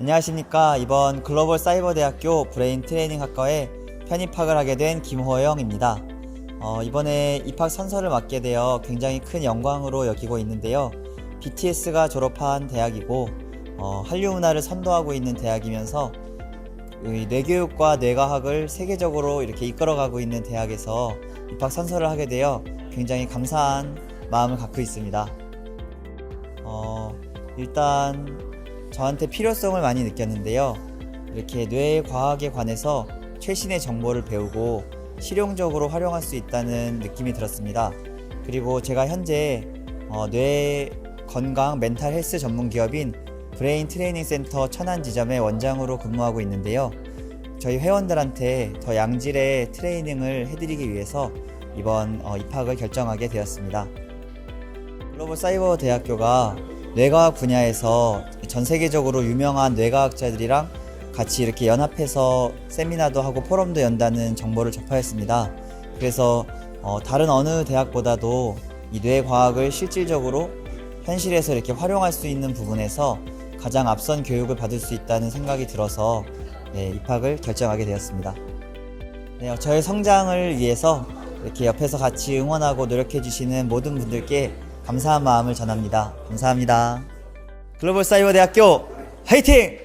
안녕하십니까. 이번 글로벌 사이버 대학교 브레인 트레이닝 학과에 편입학을 하게 된 김호영입니다. 어, 이번에 입학 선서를 맡게 되어 굉장히 큰 영광으로 여기고 있는데요. BTS가 졸업한 대학이고 어, 한류 문화를 선도하고 있는 대학이면서 이 뇌교육과 뇌과학을 세계적으로 이렇게 이끌어가고 있는 대학에서 입학 선서를 하게 되어 굉장히 감사한 마음을 갖고 있습니다. 어, 일단 저한테 필요성을 많이 느꼈는데요. 이렇게 뇌과학에 관해서 최신의 정보를 배우고 실용적으로 활용할 수 있다는 느낌이 들었습니다. 그리고 제가 현재 어, 뇌 건강 멘탈 헬스 전문 기업인 브레인 트레이닝 센터 천안 지점의 원장으로 근무하고 있는데요. 저희 회원들한테 더 양질의 트레이닝을 해드리기 위해서 이번 어, 입학을 결정하게 되었습니다. 글로벌 사이버 대학교가 뇌과학 분야에서 전 세계적으로 유명한 뇌과학자들이랑 같이 이렇게 연합해서 세미나도 하고 포럼도 연다는 정보를 접하였습니다. 그래서 어, 다른 어느 대학보다도 이 뇌과학을 실질적으로 현실에서 이렇게 활용할 수 있는 부분에서 가장 앞선 교육을 받을 수 있다는 생각이 들어서 네, 입학을 결정하게 되었습니다. 네, 어, 저의 성장을 위해서 이렇게 옆에서 같이 응원하고 노력해 주시는 모든 분들께 감사한 마음을 전합니다. 감사합니다. 글로벌 사이버 대학교 화이팅!